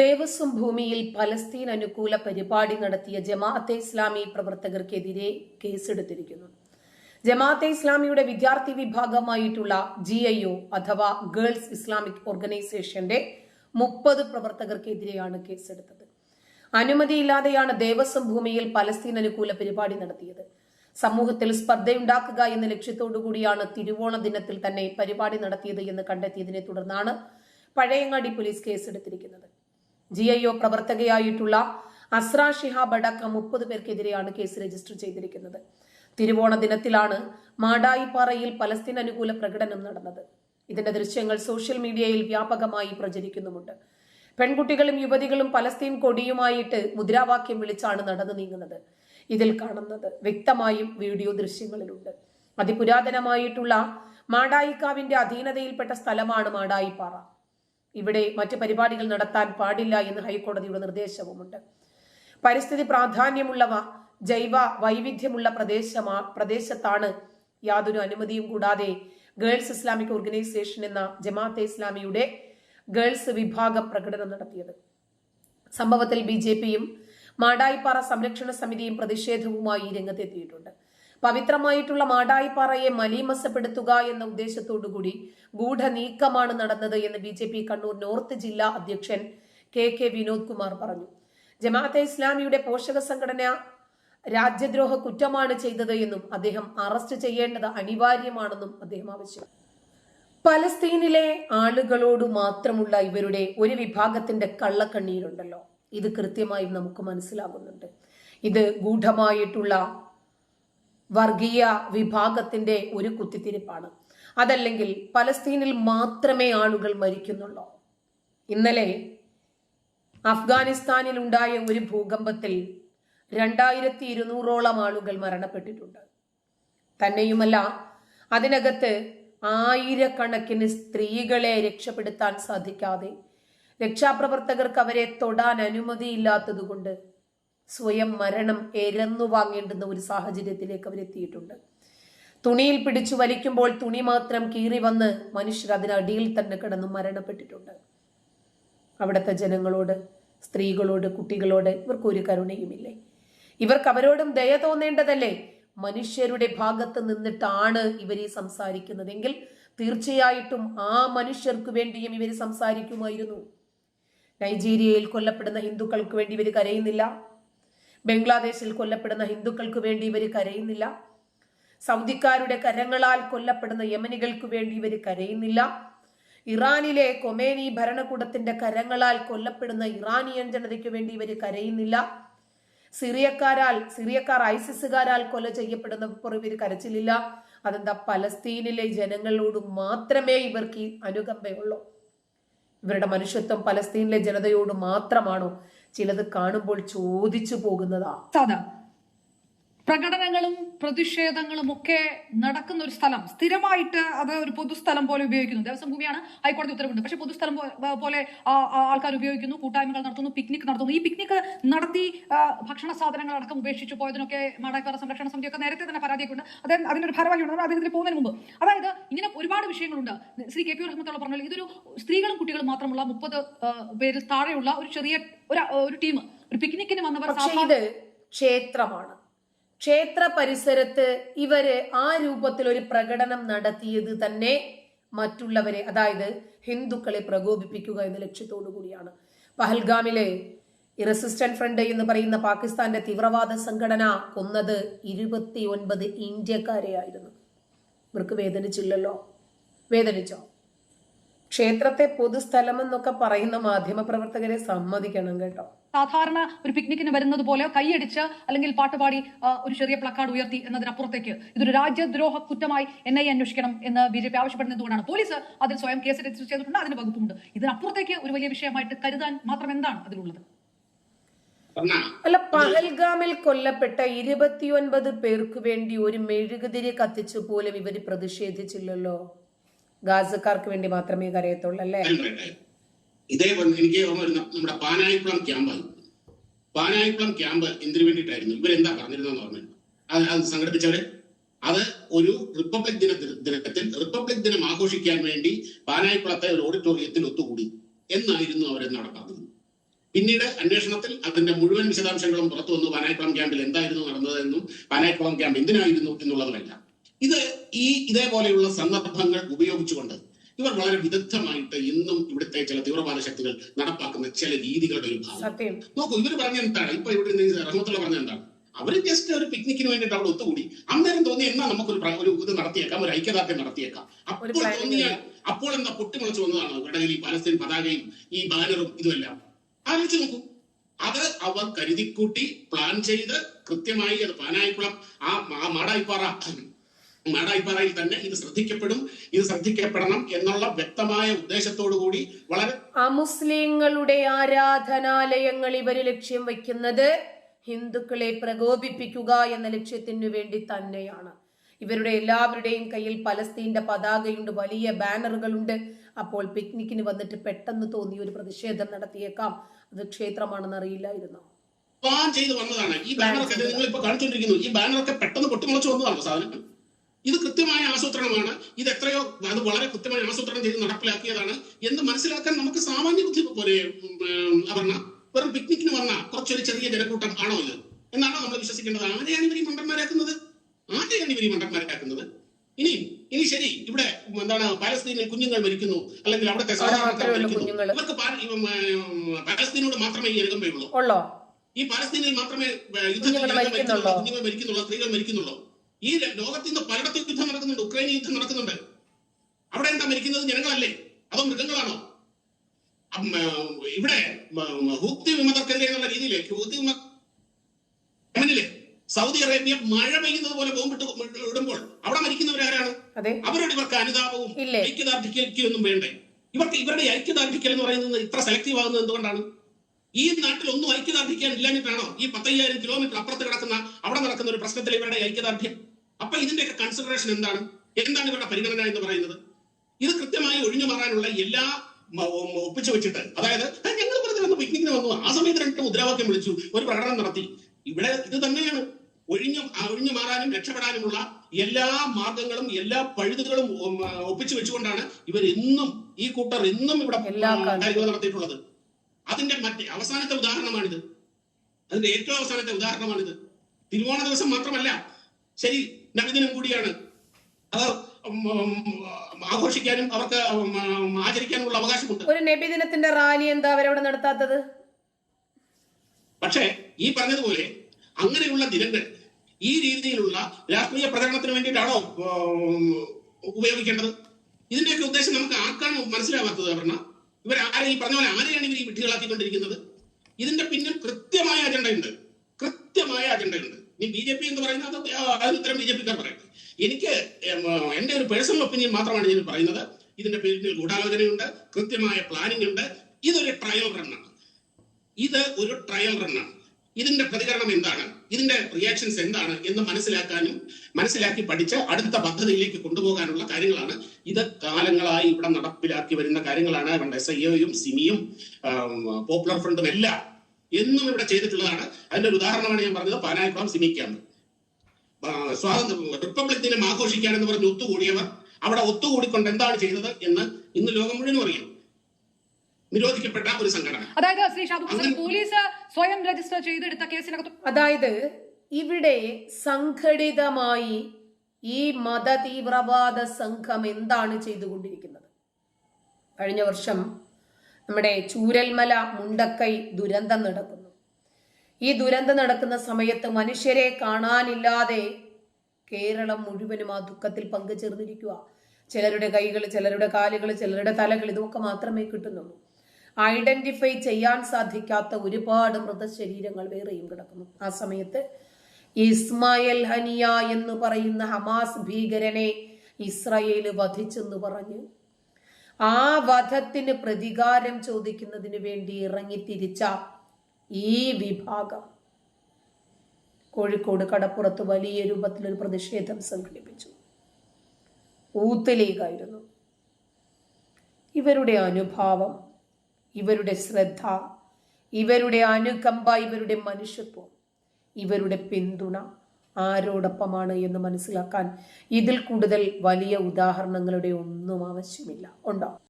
ദേവസ്വം ഭൂമിയിൽ പലസ്തീൻ അനുകൂല പരിപാടി നടത്തിയ ജമാഅത്തെ ഇസ്ലാമി പ്രവർത്തകർക്കെതിരെ കേസെടുത്തിരിക്കുന്നു. ജമാഅത്തെ ഇസ്ലാമിയുടെ വിദ്യാർത്ഥി വിഭാഗമായിട്ടുള്ള ജി ഐ ഒ അഥവാ ഗേൾസ് ഇസ്ലാമിക് ഓർഗനൈസേഷന്റെ മുപ്പത് പ്രവർത്തകർക്കെതിരെയാണ് കേസെടുത്തത്. അനുമതിയില്ലാതെയാണ് ദേവസ്വം ഭൂമിയിൽ പലസ്തീൻ അനുകൂല പരിപാടി നടത്തിയത്. സമൂഹത്തിൽ സ്പർദ്ധയുണ്ടാക്കുക എന്ന ലക്ഷ്യത്തോടുകൂടിയാണ് തിരുവോണ ദിനത്തിൽ തന്നെ പരിപാടി നടത്തിയത് എന്ന് കണ്ടെത്തിയതിനെ തുടർന്നാണ് പഴയങ്ങാടി പോലീസ് കേസെടുത്തിരിക്കുന്നത്. ജി ഐ ഒ പ്രവർത്തകയായിട്ടുള്ള അസ്ര ഷിഹാബ് അടക്കം മുപ്പത് പേർക്കെതിരെയാണ് കേസ് രജിസ്റ്റർ ചെയ്തിരിക്കുന്നത്. തിരുവോണ ദിനത്തിലാണ് മാടായിപ്പാറയിൽ പലസ്തീൻ അനുകൂല പ്രകടനം നടന്നത്. ഇതിന്റെ ദൃശ്യങ്ങൾ സോഷ്യൽ മീഡിയയിൽ വ്യാപകമായി പ്രചരിക്കുന്നുമുണ്ട്. പെൺകുട്ടികളും യുവതികളും പലസ്തീൻ കൊടിയുമായിട്ട് മുദ്രാവാക്യം വിളിച്ചാണ് നടന്നു നീങ്ങുന്നത്. ഇതിൽ കാണുന്നത് വ്യക്തമായും വീഡിയോ ദൃശ്യങ്ങളിലുണ്ട്. അതിപുരാതനമായിട്ടുള്ള മാടായിക്കാവിന്റെ അധീനതയിൽപ്പെട്ട സ്ഥലമാണ് മാടായിപ്പാറ. ഇവിടെ മറ്റ് പരിപാടികൾ നടത്താൻ പാടില്ല എന്ന് ഹൈക്കോടതിയുടെ നിർദ്ദേശവുമുണ്ട്. പരിസ്ഥിതി പ്രാധാന്യമുള്ളവ ജൈവ വൈവിധ്യമുള്ള പ്രദേശമാ പ്രദേശത്താണ് യാതൊരു അനുമതിയും കൂടാതെ ഗേൾസ് ഇസ്ലാമിക് ഓർഗനൈസേഷൻ എന്ന ജമാഅത്തെ ഇസ്ലാമിയുടെ ഗേൾസ് വിഭാഗ പ്രകടനം നടത്തിയത്. സംഭവത്തിൽ ബി ജെ പിയും മാടായിപ്പാറ സംരക്ഷണ സമിതിയും പ്രതിഷേധവുമായി രംഗത്തെത്തിയിട്ടുണ്ട്. പവിത്രമായിട്ടുള്ള മാടായിപ്പാറയെ മലീമസപ്പെടുത്തുക എന്ന ഉദ്ദേശത്തോടുകൂടി ഗൂഢനീക്കമാണ് നടന്നത് എന്ന് B J P Kannur north ജില്ലാ അധ്യക്ഷൻ കെ കെ വിനോദ് കുമാർ പറഞ്ഞു. ജമാഅത്തെ ഇസ്ലാമിയുടെ പോഷക സംഘടന രാജ്യദ്രോഹ കുറ്റമാണ് ചെയ്തത് എന്നും അദ്ദേഹം അറസ്റ്റ് ചെയ്യേണ്ടത് അനിവാര്യമാണെന്നും അദ്ദേഹം ആവശ്യപ്പെട്ടു പലസ്തീനിലെ ആളുകളോട് മാത്രമുള്ള ഇവരുടെ ഒരു വിഭാഗത്തിന്റെ കള്ളക്കണ്ണീരുണ്ടല്ലോ. ഇത് കൃത്യമായും നമുക്ക് മനസ്സിലാകുന്നുണ്ട്. ഇത് ഗൂഢമായിട്ടുള്ള വർഗീയ വിഭാഗത്തിന്റെ ഒരു കുത്തിത്തിരിപ്പാണ്. അതല്ലെങ്കിൽ പലസ്തീനിൽ മാത്രമേ ആളുകൾ മരിക്കുന്നുള്ളൂ? ഇന്നലെ അഫ്ഗാനിസ്ഥാനിൽ ഉണ്ടായ ഒരു ഭൂകമ്പത്തിൽ രണ്ടായിരത്തി ഇരുന്നൂറോളം ആളുകൾ മരണപ്പെട്ടിട്ടുണ്ട്. തന്നെയുമല്ല അതിനകത്ത് ആയിരക്കണക്കിന് സ്ത്രീകളെ രക്ഷപ്പെടുത്താൻ സാധിക്കാതെ രക്ഷാപ്രവർത്തകർക്ക് അവരെ തൊടാൻ അനുമതിയില്ലാത്തതുകൊണ്ട് സ്വയം മരണം എരന്നു വാങ്ങേണ്ടുന്ന ഒരു സാഹചര്യത്തിലേക്ക് അവരെത്തിയിട്ടുണ്ട് തുണിയിൽ പിടിച്ചു വലിക്കുമ്പോൾ തുണി മാത്രം കീറി വന്ന് മനുഷ്യർ അതിനടിയിൽ തന്നെ കിടന്നു മരണപ്പെട്ടിട്ടുണ്ട്. അവിടുത്തെ ജനങ്ങളോട് സ്ത്രീകളോട് കുട്ടികളോട് ഇവർക്ക് ഒരു കരുണയുമില്ലേ? ഇവർക്ക് അവരോടും ദയ തോന്നേണ്ടതല്ലേ? മനുഷ്യരുടെ ഭാഗത്ത് നിന്നിട്ടാണ് ഇവർ ഈ സംസാരിക്കുന്നതെങ്കിൽ തീർച്ചയായിട്ടും ആ മനുഷ്യർക്ക് വേണ്ടിയും ഇവർ സംസാരിക്കുമായിരുന്നു. നൈജീരിയയിൽ കൊല്ലപ്പെടുന്ന ഹിന്ദുക്കൾക്ക് വേണ്ടി ഇവർ കരയുന്നില്ല. ബംഗ്ലാദേശിൽ കൊല്ലപ്പെടുന്ന ഹിന്ദുക്കൾക്ക് വേണ്ടി ഇവർ കരയുന്നില്ല. സൗദിക്കാരുടെ കരങ്ങളാൽ കൊല്ലപ്പെടുന്ന യമനികൾക്ക് വേണ്ടി ഇവർ കരയുന്നില്ല. ഇറാനിലെ കൊമേനി ഭരണകൂടത്തിന്റെ കരങ്ങളാൽ കൊല്ലപ്പെടുന്ന ഇറാനിയൻ ജനതയ്ക്ക് വേണ്ടി ഇവർ കരയുന്നില്ല. സിറിയക്കാരാൽ സിറിയക്കാർ ഐസിസുകാരാൽ കൊല ചെയ്യപ്പെടുന്നപ്പോൾ ഇവർ കരച്ചിലില്ല. അതെന്താ പലസ്തീനിലെ ജനങ്ങളോട് മാത്രമേ ഇവർക്ക് അനുകമ്പയുള്ളൂ. ഇവരുടെ മനുഷ്യത്വം പലസ്തീനിലെ ജനതയോട് മാത്രമാണോ? ചിലത് കാണുമ്പോൾ ചോദിച്ചു പോകുന്നതാ. സാധാ പ്രകടനങ്ങളും പ്രതിഷേധങ്ങളും ഒക്കെ നടക്കുന്ന ഒരു സ്ഥലം. സ്ഥിരമായിട്ട് അത് ഒരു പൊതുസ്ഥലം പോലെ ഉപയോഗിക്കുന്നു. ദേവസ്വം ഭൂമിയാണ് ഹൈക്കോടതി ഉത്തരവുണ്ട് പക്ഷെ പൊതുസ്ഥലം പോലെ ആൾക്കാർ ഉപയോഗിക്കുന്നു കൂട്ടായ്മകൾ നടത്തുന്നു പിക്നിക് നടത്തുന്നു. ഈ പിക്നിക് നടത്തി ഭക്ഷണ സാധനങ്ങൾ അടക്കം ഉപേക്ഷിച്ചു പോയതിനൊക്കെ മാടാക്കാറ സംരക്ഷണ സമിതിയൊക്കെ നേരത്തെ തന്നെ പരാതിയൊക്കെ ഉണ്ട് അദ്ദേഹം അതിനൊരു ഭാരവാഹിയുണ്ട് അദ്ദേഹത്തിന് പോകുന്നതിന് മുമ്പ്. അതായത് ഇങ്ങനെ ഒരുപാട് വിഷയങ്ങളുണ്ട്. ശ്രീ കെ പി റഹ്മത്തുള്ള പറഞ്ഞാൽ ഇതൊരു സ്ത്രീകളും കുട്ടികളും മാത്രമുള്ള മുപ്പത് പേരിൽ താഴെയുള്ള ഒരു ചെറിയ ഒരു ഒരു ടീം. ഒരു പിക്നിക്കിന് വന്നവർ ക്ഷേത്രമാണ്. ക്ഷേത്ര പരിസരത്ത് ഇവർ ആ രൂപത്തിൽ ഒരു പ്രകടനം നടത്തിയത് തന്നെ മറ്റുള്ളവരെ അതായത് ഹിന്ദുക്കളെ പ്രകോപിപ്പിക്കുക എന്ന ലക്ഷ്യത്തോടു കൂടിയാണ്. പഹൽഗാമിലെ റെസിസ്റ്റന്റ് ഫ്രണ്ട് എന്ന് പറയുന്ന പാകിസ്ഥാന്റെ തീവ്രവാദ സംഘടന കൊന്നത് ഇരുപത്തി ഒൻപത് ഇന്ത്യക്കാരെയായിരുന്നു. ഇവർക്ക് വേദനിച്ചില്ലല്ലോ? വേദനിച്ചോ? ക്ഷേത്രത്തെ പൊതുസ്ഥലമെന്നൊക്കെ പറയുന്ന മാധ്യമപ്രവർത്തകരെ സമ്മതിക്കണം കേട്ടോ. സാധാരണ ഒരു പിക്നിക്കിന് വരുന്നത് പോലെ കൈയടിച്ച് അല്ലെങ്കിൽ പാട്ടുപാടി ഒരു ചെറിയ പ്ലക്കാർഡ് ഉയർത്തി എന്നതിനപ്പുറത്തേക്ക് ഇതൊരു രാജ്യദ്രോഹ കുറ്റമായി എൻ ഐ അന്വേഷിക്കണം എന്ന് ബി ജെ പി ആവശ്യപ്പെടുന്നതുകൊണ്ടാണ്. പോലീസ് അതിൽ സ്വയം കേസ് രജിസ്റ്റർ ചെയ്തിട്ടുണ്ട് അതിന് വകുപ്പുണ്ട്. ഇതിനപ്പുറത്തേക്ക് ഒരു വലിയ വിഷയമായിട്ട് കരുതാൻ മാത്രം എന്താണ് അതിലുള്ളത്? അല്ല പഹൽഗാമിൽ കൊല്ലപ്പെട്ട ഇരുപത്തിയൊൻപത് പേർക്ക് വേണ്ടി ഒരു മെഴുകുതിരി കത്തിച്ചു പോലും ഇവർ പ്രതിഷേധിച്ചില്ലല്ലോ? ഗാസക്കാർക്ക് വേണ്ടി മാത്രമേ കരയത്തുള്ളൂ അല്ലേ ഇതേപോലെ എനിക്ക് ഓർമ്മ വരുന്ന നമ്മുടെ പാനായിക്കുളം ക്യാമ്പായി പാനായിക്കുളം ക്യാമ്പ് എന്തിനു വേണ്ടിയിട്ടായിരുന്നു? ഇവരെന്താ പറഞ്ഞിരുന്നെന്ന് പറഞ്ഞു അത് അത് സംഘടിപ്പിച്ചവര്? അത് ഒരു റിപ്പബ്ലിക് ദിന ദിനത്തിൽ റിപ്പബ്ലിക് ദിനം ആഘോഷിക്കാൻ വേണ്ടി പാനായിക്കുളത്തെ ഒരു ഓഡിറ്റോറിയത്തിൽ ഒത്തുകൂടി എന്നായിരുന്നു അവരെന്നവിടെ പറഞ്ഞത് പിന്നീട് അന്വേഷണത്തിൽ അതിന്റെ മുഴുവൻ വിശദാംശങ്ങളും പുറത്തു വന്നു. പാനായിക്കുളം ക്യാമ്പിൽ എന്തായിരുന്നു നടന്നതെന്നും പാനായിക്കുളം ക്യാമ്പ് എന്തിനായിരുന്നു എന്നുള്ളതുമല്ല. ഇത് ഈ ഇതേപോലെയുള്ള സന്ദർഭങ്ങൾ ഉപയോഗിച്ചുകൊണ്ട് ഇവർ വളരെ വിദഗ്ധമായിട്ട് ഇന്നും ഇവിടുത്തെ ചില തീവ്രവാദ ശക്തികൾ നടപ്പാക്കുന്ന ചില രീതികളുടെ ഒരു ഭാഗം. നോക്കൂ ഇവർ പറഞ്ഞ എന്താണ്? ഇപ്പൊ ഇവിടെ റഹ്മത്തുള്ള പറഞ്ഞ എന്താണ്? അവർ ജസ്റ്റ് ഒരു പിക്നിക്കിന് വേണ്ടിയിട്ട് അവിടെ ഒത്തുകൂടി. അന്നേരം തോന്നി എന്നാ നമുക്കൊരു ഒരു ഇത് നടത്തിയേക്കാം ഒരു ഐക്യദാർഢ്യം നടത്തിയേക്കാം. അപ്പോൾ തോന്നിയാൽ അപ്പോൾ എന്താ പൊട്ടിമുളച്ചു വന്നതാണ് ഇവരുടെ ഈ പലസ്തീൻ പതാകയും ഈ ബാനറും ഇതുമെല്ലാം. ആലോചിച്ച് നോക്കൂ. അത് അവർ കരുതിക്കൂട്ടി പ്ലാൻ ചെയ്ത് കൃത്യമായി അത് പാനായിക്കുളം ആ മാടായിപ്പാറ മാടായിപ്പാറയിൽ തന്നെ ഇത് ശ്രദ്ധിക്കപ്പെടും ഇത് ശ്രദ്ധിക്കപ്പെടണം എന്നുള്ള വ്യക്തമായ ഉദ്ദേശത്തോടു കൂടി വളരെ ആ മുസ്ലിങ്ങളുടെ ആരാധനാലയങ്ങൾ ഇവർ ലക്ഷ്യം വയ്ക്കുന്നത് ഹിന്ദുക്കളെ പ്രകോപിപ്പിക്കുക എന്ന ലക്ഷ്യത്തിനു വേണ്ടി തന്നെയാണ്. ഇവരുടെ എല്ലാവരുടെയും കയ്യിൽ പലസ്തീന്റെ പതാകയുണ്ട് വലിയ ബാനറുകളുണ്ട്. അപ്പോൾ പിക്നിക്കിന് വന്നിട്ട് പെട്ടെന്ന് തോന്നി ഒരു പ്രതിഷേധം നടത്തിയേക്കാം. അത് ക്ഷേത്രമാണെന്ന് അറിയില്ലായിരുന്നു. ചെയ്ത് വന്നതാണ്. ഈ ബാനറൊക്കെ നിങ്ങൾ ഇപ്പൊ കാണിച്ചുകൊണ്ടിരിക്കുന്നു ഈ ബാനറൊക്കെ പെട്ടെന്ന് പൊട്ടിമുളച്ചു വന്നതാണ് സാധനം? ഇത് കൃത്യമായ ആസൂത്രണമാണ്. ഇത് എത്രയോ അത് വളരെ കൃത്യമായി ആസൂത്രണം ചെയ്ത് നടപ്പിലാക്കിയതാണ്. എന്ന് മനസ്സിലാക്കാൻ നമുക്ക് സാമാന്യ ബുദ്ധി പോലെ അപർണ വെറും പിക്നിക്കിന് വന്ന കുറച്ചൊരു ചെറിയ ജനക്കൂട്ടം ആണോ ഇത്? എന്നാണോ നമ്മൾ വിശ്വസിക്കേണ്ടത്? ആരെയാണ് ഇവർ ഈ മണ്ടന്മാരാക്കുന്നത്? ആരെയാണ് ഇവർ ഈ മണ്ടന്മാരാക്കുന്നത്? ഇനി ഇനി ശരി ഇവിടെ എന്താണ് പാലസ്തീനിൽ കുഞ്ഞുങ്ങൾ മരിക്കുന്നു. അല്ലെങ്കിൽ അവിടുത്തെ അവിടെ മരിക്കുന്നു. ഉം, പാലസ്തീനോട് മാത്രമേ ഈ അനുകമ്പയുള്ളൂ. ഈ പാലസ്തീനിൽ മാത്രമേ യുദ്ധത്തിൽ കുഞ്ഞുങ്ങൾ മരിക്കുന്നുള്ളൂ സ്ത്രീകൾ മരിക്കുന്നുള്ളൂ. ഈ ലോകത്ത് ഇന്ന് പലയിടത്തും യുദ്ധം നടക്കുന്നുണ്ട്. ഉക്രൈൻ യുദ്ധം നടക്കുന്നുണ്ട്. അവിടെ എന്താ മരിക്കുന്നത് ജനങ്ങളല്ലേ? അതോ മൃഗങ്ങളാണോ? ഇവിടെ ഹുക്തി വിമതർക്കെതിരെ എന്നുള്ള രീതിയിലേ ഹുക്തി വിമതില്ലേ സൗദി അറേബ്യ മഴ പെയ്യുന്നത് പോലെ ബോംബിട്ട് ഇടുമ്പോൾ അവിടെ മരിക്കുന്നവരാരാണ് അവരോട് ഇവർക്ക് അനുതാപവും ഐക്യദാർഢിക്കൊന്നും വേണ്ടേ. ഇവർക്ക് ഇവരുടെ ഐക്യദാർഢിക്കൽ എന്ന് പറയുന്നത് ഇത്ര സെലക്റ്റീവ് ആകുന്നത് എന്തുകൊണ്ടാണ്? ഈ നാട്ടിൽ ഒന്നും ഐക്യദാർഢ്യം ഇല്ലാഞ്ഞിട്ടാണോ ഈ പത്തയ്യായിരം കിലോമീറ്റർ അപ്പുറത്ത് കിടക്കുന്ന അവിടെ നടക്കുന്ന ഒരു പ്രശ്നത്തിൽ ഇവരുടെ ഐക്യദാർഢ്യം? അപ്പൊ ഇതിന്റെയൊക്കെ കൺസിഡറേഷൻ എന്താണ്? എന്താണ് ഇവരുടെ പരിഗണന എന്ന് പറയുന്നത്? ഇത് കൃത്യമായി ഒഴിഞ്ഞു മാറാനുള്ള എല്ലാ ഒപ്പിച്ചു വെച്ചിട്ട് അതായത് ഞങ്ങൾ വെറുതെ വന്ന് പിക്നിക്കിന് വന്നു. ആ സമയത്ത് രണ്ട് മുദ്രാവാക്യം വിളിച്ചു. ഒരു പ്രകടനം നടത്തി. ഇവിടെ ഇത് തന്നെയാണ്. ഒഴിഞ്ഞു ഒഴിഞ്ഞു മാറാനും രക്ഷപ്പെടാനുമുള്ള എല്ലാ മാർഗങ്ങളും എല്ലാ പഴുതുകളും ഒപ്പിച്ചു വെച്ചുകൊണ്ടാണ് ഇവർ എന്നും ഈ കൂട്ടർ എന്നും ഇവിടെ. കാര്യങ്ങൾ നടത്തിയിട്ടുള്ളത്. അതിന്റെ മറ്റേ അവസാനത്തെ ഉദാഹരണമാണിത്. അതിന്റെ ഏറ്റവും അവസാനത്തെ ഉദാഹരണമാണിത്. തിരുവോണ ദിവസം മാത്രമല്ല. ശരി നബിദിനം കൂടിയാണ്. ഉം, ആഘോഷിക്കാനും അവർക്ക് ആചരിക്കാനുള്ള അവകാശമുണ്ട്. ഒരു നബിദിനത്തിന്റെ റാലി എന്താ അവരവിടെ നടത്താത്തത്? പക്ഷേ ഈ പറഞ്ഞതുപോലെ അങ്ങനെയുള്ള ദിനങ്ങൾ ഈ രീതിയിലുള്ള രാഷ്ട്രീയ പ്രചരണത്തിന് വേണ്ടിയിട്ടാണോ ഉപയോഗിക്കേണ്ടത്? ഇതിന്റെയൊക്കെ ഉദ്ദേശം നമുക്ക് ആർക്കാണ് മനസ്സിലാവാത്തത് പറഞ്ഞ ഇവർ ആരെ ഈ പറഞ്ഞ പോലെ ആരെയാണ് ഇവർ ഈ വിഡ്ഢികളാക്കിക്കൊണ്ടിരിക്കുന്നത്? ഇതിന്റെ പിന്നിൽ കൃത്യമായ അജണ്ടയുണ്ട്. കൃത്യമായ അജണ്ടയുണ്ട്. ഇനി ബി ജെ പി എന്ന് പറയുന്നത് അത് ഇത്തരം ബി ജെ പിക്കാർ പറയുന്നത്. എനിക്ക് എന്റെ ഒരു പേഴ്സണൽ ഒപ്പീനിയൻ മാത്രമാണ് ഞാൻ പറയുന്നത്. ഇതിന്റെ പേരിൽ ഗൂഢാലോചനയുണ്ട് കൃത്യമായ പ്ലാനിംഗ് ഉണ്ട്. ഇതൊരു ട്രയൽ റണ്ണാണ് ഇത് ഒരു ട്രയൽ റണ്ണാണ് ഇതിന്റെ പ്രതികരണം എന്താണ്? ഇതിന്റെ റിയാക്ഷൻസ് എന്താണ് എന്ന് മനസ്സിലാക്കാനും മനസ്സിലാക്കി പഠിച്ച് അടുത്ത പദ്ധതിയിലേക്ക് കൊണ്ടുപോകാനുള്ള കാര്യങ്ങളാണ്. ഇത് കാലങ്ങളായി ഇവിടെ നടപ്പിലാക്കി വരുന്ന കാര്യങ്ങളാണ്. പണ്ട് എസ് ഐ സിമിയും പോപ്പുലർ ഫ്രണ്ടും എല്ലാം എന്നും ഇവിടെ ചെയ്തിട്ടുള്ളതാണ്. അതിന്റെ ഒരു ഉദാഹരണമാണ് ഞാൻ പറഞ്ഞത്. പാനായിക്കുളം സിമിക്കാണ് സ്വാതന്ത്ര്യം റിപ്പബ്ലിക് ദിനം ആഘോഷിക്കാൻ എന്ന് പറഞ്ഞ് ഒത്തുകൂടിയവർ അവിടെ ഒത്തുകൂടിക്കൊണ്ട് എന്താണ് ചെയ്തത് എന്ന് ഇന്ന് ലോകം മുഴുവനും അറിയാം. നിരോധിക്കപ്പെട്ട ഒരു സംഘടന. അതായത് ശ്രീ ഷാബു പോലീസ് സ്വയം രജിസ്റ്റർ ചെയ്തെടുത്ത കേസിനകത്ത് അതായത് ഇവിടെ സംഘടിതമായി ഈ മത തീവ്രവാദ സംഘം എന്താണ് ചെയ്തുകൊണ്ടിരിക്കുന്നത്? കഴിഞ്ഞ വർഷം നമ്മുടെ ചൂരൽമല മുണ്ടക്കൈ ദുരന്തം നടക്കുന്നു. ഈ ദുരന്തം നടക്കുന്ന സമയത്ത് മനുഷ്യരെ കാണാനില്ലാതെ കേരളം മുഴുവനും ആ ദുഃഖത്തിൽ പങ്കുചേർന്നിരിക്കുക ചിലരുടെ കൈകൾ ചിലരുടെ കാലുകൾ ചിലരുടെ തലകൾ ഇതൊക്കെ മാത്രമേ കിട്ടുന്നുള്ളൂ. ഐഡന്റിഫൈ ചെയ്യാൻ സാധിക്കാത്ത ഒരുപാട് മൃതശരീരങ്ങൾ വേറെയും കിടക്കുന്നു. ആ സമയത്ത് ഇസ്മായിൽ ഹനിയ എന്ന് പറയുന്ന ഹമാസ് ഭീകരനെ ഇസ്രായേൽ വധിച്ചെന്ന് പറഞ്ഞ് ആ വധത്തിന് പ്രതികാരം ചോദിക്കുന്നതിന് വേണ്ടി ഇറങ്ങിത്തിരിച്ച ഈ വിഭാഗം കോഴിക്കോട് കടപ്പുറത്ത് വലിയ രൂപത്തിൽ ഒരു പ്രതിഷേധം സംഘടിപ്പിച്ചു. ഊത്ത് ലീഗായിരുന്നു ഇവരുടെ അനുഭാവം ഇവരുടെ ശ്രദ്ധ ഇവരുടെ അനുകമ്പ ഇവരുടെ മനുഷ്യത്വം ഇവരുടെ പിന്തുണ ആരോടൊപ്പമാണ് എന്ന് മനസ്സിലാക്കാൻ ഇതിൽ കൂടുതൽ വലിയ ഉദാഹരണങ്ങളുടെ ഒന്നും ആവശ്യമില്ല. ഉണ്ടോ?